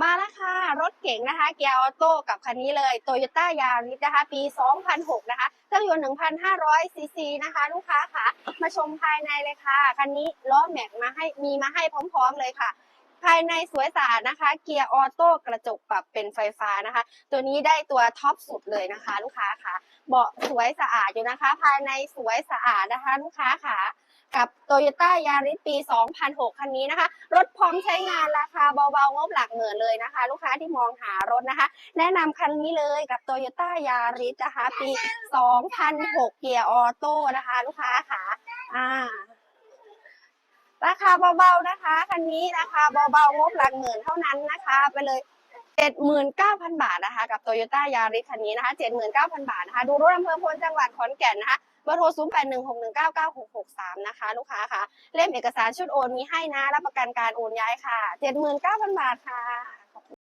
มาแล้วค่ะ รถเก๋งนะคะ เกียร์ออโต้กับคันนี้เลย Toyota Yaris นะคะ ปี 2006 นะคะเครื่องยนต์ 1,500 ซีซีนะคะ ลูกค้าค่ะ มาชมภายในเลยค่ะ คันนี้ล้อแม็กมาให้มีมาให้พร้อมๆเลยค่ะ ภายในสวยสะอาดนะคะ เกียร์ออโต้กระจกปรับเป็นไฟฟ้านะคะ ตัวนี้ได้ตัวท็อปสุดเลยนะคะ ลูกค้าค่ะ เบาะสวยสะอาดอยู่นะคะ ภายในสวยสะอาดนะคะ ลูกค้าค่ะ กับ Toyota Yaris ปี 2006 คันนี้นะคะ รถพร้อมใช้งานราคาเบาๆ งบหลักหมื่นเลยนะคะ ลูกค้าที่มองหารถนะคะ แนะนำคันนี้เลยกับ Toyota Yaris นะคะปี 2006 เกียร์ออโต้นะคะ ลูกค้าค่ะอ่าราคาเบาๆนะคะ คันนี้ราคาเบาๆ งบหลักหมื่นเท่านั้นนะคะ ไปเลย79,000 บาทนะคะ กับ Toyota Yaris คันนี้นะคะ 79,000 บาทนะคะ ดูรถอำเภอพลจังหวัดขอนแก่นนะคะ เบอร์โทร 0 8 1 6 1 9 9 6 6 3 นะคะ ลูกค้าค่ะเล่มเอกสารชุดโอนมีให้นะ รับประกันการโอนย้ายค่ะ 79,000 บาทค่ะ